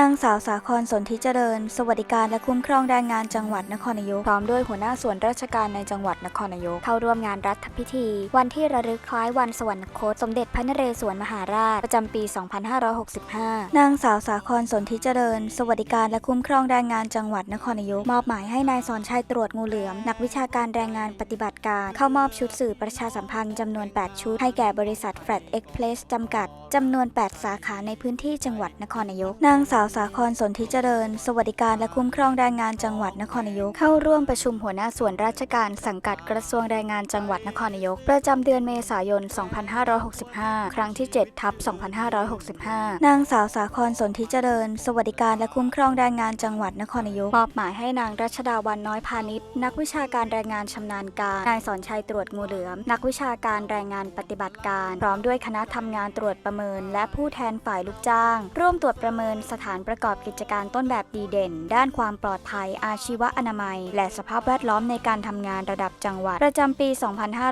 นางสาวสาครสนธิเจริญ สวัสดิการและคุ้มครองแรงงานจังหวัดนครนายก พร้อมด้วยหัวหน้าส่วนราชการในจังหวัดนครนายก เข้าร่วมงานรัฐพิธี วันที่ระลึกคล้ายวันสวรรคต สมเด็จพระนเรศวรมหาราช ประจำปี 2565 นางสาวสาครสนธิเจริญ สวัสดิการและคุ้มครองแรงงานจังหวัดนครนายก มอบหมายให้นายสอนชัยตรวจงูเหลือม นักวิชาการแรงงานปฏิบัติการ เข้ามอบชุดสื่อประชาสัมพันธ์จำนวน 8 ชุด ให้แก่บริษัทแฟลตเอ็กเพลสจำกัดจำนวน 8 สาขาในพื้นที่จังหวัดนครนายก นางสาวสาครสนธิเจริญ สวัสดิการและคุ้มครองแรงงานจังหวัดนครนายก เข้าร่วมประชุมหัวหน้าส่วนราชการสังกัดกระทรวงแรงงานจังหวัดนครนายก ประจำเดือนเมษายน 2565 ครั้งที่ 7 ทับ 2565 นางสาวสาครสนธิเจริญ สวัสดิการและคุ้มครองแรงงานจังหวัดนครนายกมอบหมายให้นางรัชดาวันน้อยพาณิชย์นักวิชาการแรงงานชำนาญการนายสอนชัยตรวจงูเหลือม นักวิชาการแรงงานปฏิบัติการ พร้อมด้วยคณะทำงานตรวจประเมิน และผู้แทนฝ่ายลูกจ้าง ร่วมตรวจประเมินสถานประกอบกิจการต้นแบบดีเด่น ด้านความปลอดภัย อาชีวอนามัย และสภาพแวดล้อมในการทำงานระดับจังหวัด ประจำปี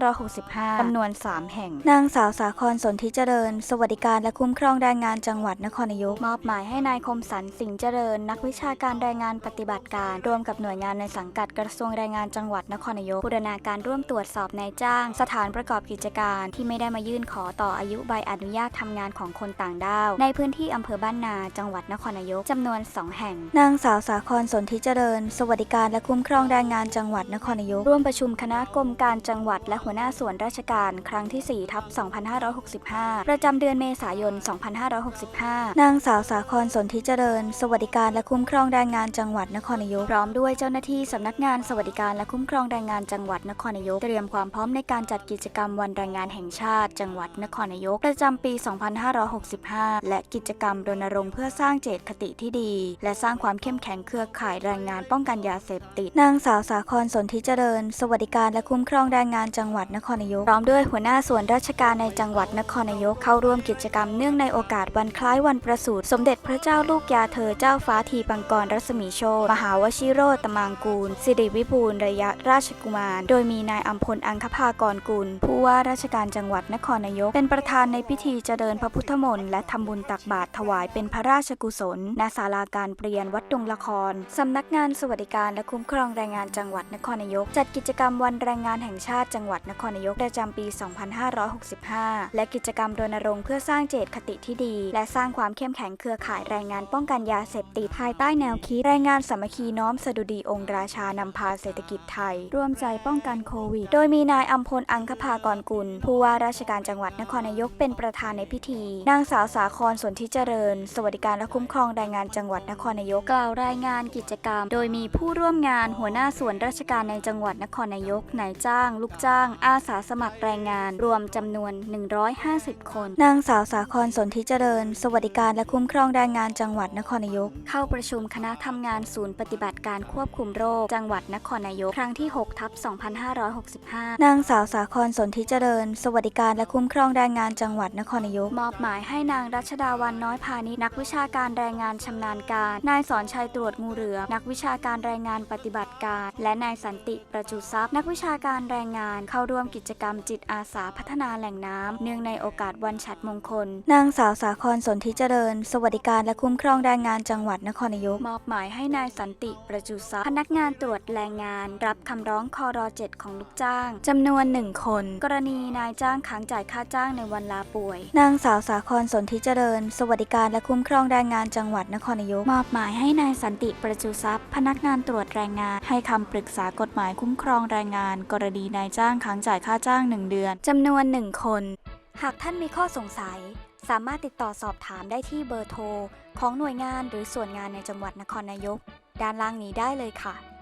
2565จำนวน 3 แห่ง นางสาวสาครสนธิเจริญ สวัสดิการและคุ้มครองแรงงานจังหวัดนครนายกมอบหมายให้นายคมสันสิงห์เจริญ นักวิชาการแรงงานปฏิบัติการ ร่วมกับหน่วยงานในสังกัดกระทรวงแรงงานจังหวัดนครนายกบูรณาการร่วมตรวจสอบนายจ้าง สถานประกอบกิจการที่ไม่ได้มายื่นขอต่ออายุใบอนุญาตทำงานของคนต่างด้าวในพื้นที่อำเภอบ้านนาจังหวัดนครนายกจำนวน 2 แห่ง นางสาวสาครสนธิเจริญ สวัสดิการและคุ้มครองแรงงานจังหวัดนครนายก ร่วมประชุมคณะกรมการจังหวัดและหัวหน้าส่วนราชการครั้งที่4ทับ2565 ประจำเดือนเมษายน 2565 นางสาวสาครสนธิเจริญ สวัสดิการและคุ้มครองแรงงานจังหวัดนครนายกพร้อมด้วยเจ้าหน้าที่สำนักงานสวัสดิการและคุ้มครองแรงงานจังหวัดนครนายกเตรียมความพร้อมในการจัดกิจกรรมวันแรงงานแห่งชาติ จังหวัดนครนายกประจำปี 2565 และกิจกรรมรณรงค์เพื่อสร้างเจตคติที่ดี และสร้างความเข้มแข็งเครือข่ายแรงงานป้องกันยาเสพติด นางสาวสาครสนธิเจริญ สวัสดิการและคุ้มครองแรงงานจังหวัดนครนายกพร้อมด้วยหัวหน้าส่วนราชการในจังหวัดนครนายกเข้าร่วมกิจกรรมเนื่องในโอกาสวันคล้ายวันประสูติสมเด็จพระเจ้าลูกยาเธอเจ้าฟ้าทีปังกรรัศมีโชตมหาวชิโรตมางกูล สิริวิบูลระยะราชกุมาร โดยมีนายอัมพลอังคภากรกุล ผู้ว่าราชการจังหวัดนครนายก เป็นประธานในพิธีเจริญพระพุทธมนต์และทำบุญตักบาตรถวายเป็นพระราชกุศลณ ศาลาการเปลี่ยนวัดดงละคร สำนักงานสวัสดิการและคุ้มครองแรงงานจังหวัดนครนายก จัดกิจกรรมวันแรงงานแห่งชาติจังหวัดนครนายกประจำปี 2565 และกิจกรรมรณรงค์เพื่อสร้างเจตคติที่ดี และสร้างความเข้มแข็งเครือข่ายแรงงานป้องกันยาเสพติดภายใต้แนวคิดแรงงานสามัคคีน้อมสดุดีองค์ราชานำพาเศรษฐกิจไทย ร่วมใจป้องกันโควิด โดยมีนายอัมพลอังคภากรกุล ผู้ว่าราชการจังหวัดนครนายกเป็นประธานในพิธี นางสาวสาครสนธิเจริญ สวัสดิการและคุ้มครองแรงงานจังหวัดนครนายกกล่าวรายงานกิจกรรม โดยมีผู้ร่วมงานหัวหน้าส่วนราชการในจังหวัดนครนายกนายจ้าง ลูกจ้าง อาสาสมัครแรงงาน รวมจำนวน 150 คน นางสาวสาครสนธิเจริญ สวัสดิการและคุ้มครองแรงงานจังหวัดนครนายก เข้าประชุมคณะทำงานศูนย์ปฏิบัติการควบคุมโรค จังหวัดนครนายกครั้งที่6ทับ2565 นางสาวสาครสนธิเจริญ สวัสดิการและคุ้มครองแรงงานจังหวัดนครนายก มอบหมายให้นางรัชดาวันน้อยพาณิชย์นักวิชาการแรงงานชำนาญการ นายสอนชัยตรวจงูเหลือมนักวิชาการแรงงานปฏิบัติการ และนายสันติประจุทรัพย์ นักวิชาการแรงงาน เข้าร่วมกิจกรรมจิตอาสาพัฒนาแหล่งน้ำเนื่องในโอกาสวันฉัตรมงคล นางสาวสาครสนธิเจริญ สวัสดิการและคุ้มครองแรงงานจังหวัดนครนายกมอบหมายให้นายสันติประจุทรัพย์พนักงานตรวจแรงงาน รับคำร้องคอร7ของลูกจ้างจำนวนหนึ่งคน กรณีนายจ้างค้างจ่ายค่าจ้างในวันลาป่วย นางสาวสาครสนธิเจริญ สวัสดิการและคุ้มครองแรงงานจังหวัดนครนายกมอบหมายให้นายสันติประจุทรัพย์ พนักงานตรวจแรงงาน ให้คำปรึกษากฎหมายคุ้มครองแรงงาน กรณีนายจ้างค้างจ่ายค่าจ้างหนึ่งเดือนจำนวนหนึ่งคน หากท่านมีข้อสงสัย สามารถติดต่อสอบถามได้ที่เบอร์โทร ของหน่วยงานหรือส่วนงานในจังหวัดนครนายก ด้านล่างนี้ได้เลยค่ะ